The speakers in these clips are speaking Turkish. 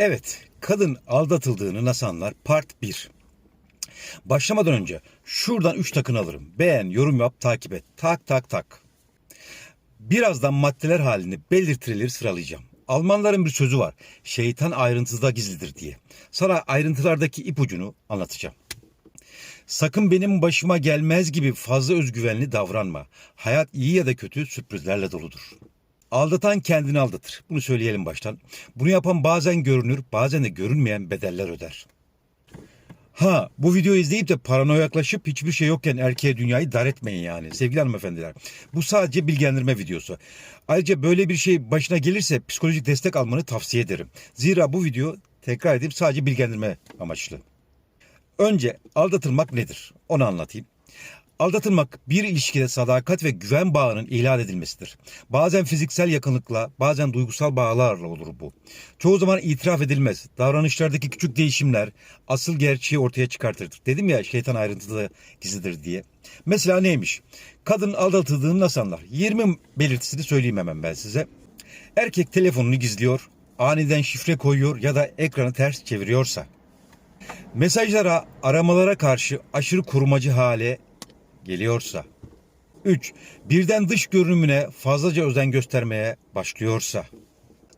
Evet, kadın aldatıldığını nasıl anlar? Part 1. Başlamadan önce şuradan 3 takın alırım. Beğen, yorum yap, takip et. Tak tak tak. Birazdan maddeler halinde belirtileri sıralayacağım. Almanların bir sözü var. Şeytan ayrıntıda gizlidir diye. Sana ayrıntılardaki ipucunu anlatacağım. Sakın benim başıma gelmez gibi fazla özgüvenli davranma. Hayat iyi ya da kötü sürprizlerle doludur. Aldatan kendini aldatır. Bunu söyleyelim baştan. Bunu yapan bazen görünür, bazen de görünmeyen bedeller öder. Ha bu videoyu izleyip de paranoyaklaşıp hiçbir şey yokken erkeğe dünyayı dar etmeyin yani sevgili hanımefendiler. Bu sadece bilgilendirme videosu. Ayrıca böyle bir şey başına gelirse psikolojik destek almanı tavsiye ederim. Zira bu video tekrar edip sadece bilgilendirme amaçlı. Önce aldatılmak nedir? Onu anlatayım. Aldatılmak bir ilişkide sadakat ve güven bağının ihlal edilmesidir. Bazen fiziksel yakınlıkla, bazen duygusal bağlarla olur bu. Çoğu zaman itiraf edilmez. Davranışlardaki küçük değişimler asıl gerçeği ortaya çıkartır. Dedim ya şeytan ayrıntıda gizlidir diye. Mesela neymiş? Kadın aldatıldığını nasıl anlar? 20 belirtisini söyleyeyim hemen ben size. Erkek telefonunu gizliyor, aniden şifre koyuyor ya da ekranı ters çeviriyorsa. Mesajlara, aramalara karşı aşırı korumacı hale geliyorsa. 3. Birden dış görünümüne fazlaca özen göstermeye başlıyorsa.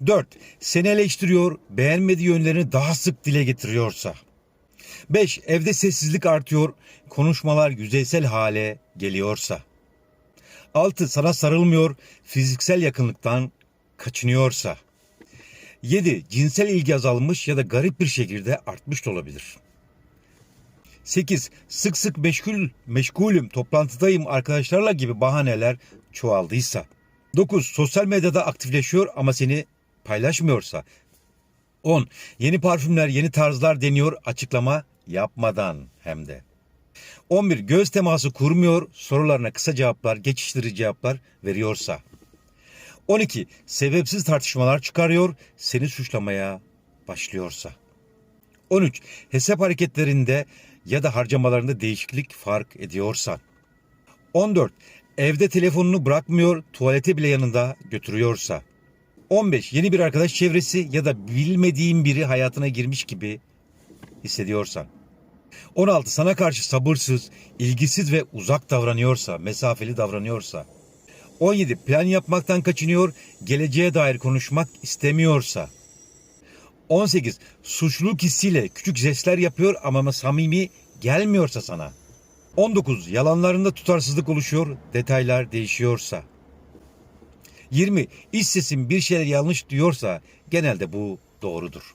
4. Seni eleştiriyor, beğenmediği yönlerini daha sık dile getiriyorsa. 5. Evde sessizlik artıyor, konuşmalar yüzeysel hale geliyorsa. 6. Sana sarılmıyor, fiziksel yakınlıktan kaçınıyorsa. 7. Cinsel ilgi azalmış ya da garip bir şekilde artmış da olabilir. 8. Sık sık meşgul, meşgulüm, toplantıdayım arkadaşlarla gibi bahaneler çoğaldıysa. 9. Sosyal medyada aktifleşiyor ama seni paylaşmıyorsa. 10. Yeni parfümler, yeni tarzlar deniyor açıklama yapmadan hem de. 11. Göz teması kurmuyor, sorularına kısa cevaplar, geçiştirici cevaplar veriyorsa. 12. Sebepsiz tartışmalar çıkarıyor, seni suçlamaya başlıyorsa. 13. Hesap hareketlerinde ya da harcamalarında değişiklik fark ediyorsan. 14. Evde telefonunu bırakmıyor, tuvalete bile yanında götürüyorsa. 15. Yeni bir arkadaş çevresi ya da bilmediğin biri hayatına girmiş gibi hissediyorsan. 16. Sana karşı sabırsız, ilgisiz ve uzak davranıyorsa, mesafeli davranıyorsa. 17. Plan yapmaktan kaçınıyor, geleceğe dair konuşmak istemiyorsa. 18. Suçluluk hissiyle küçük jestler yapıyor ama samimi gelmiyorsa sana. 19. Yalanlarında tutarsızlık oluşuyor, detaylar değişiyorsa. 20. İç sesin bir şeyler yanlış diyorsa genelde bu doğrudur.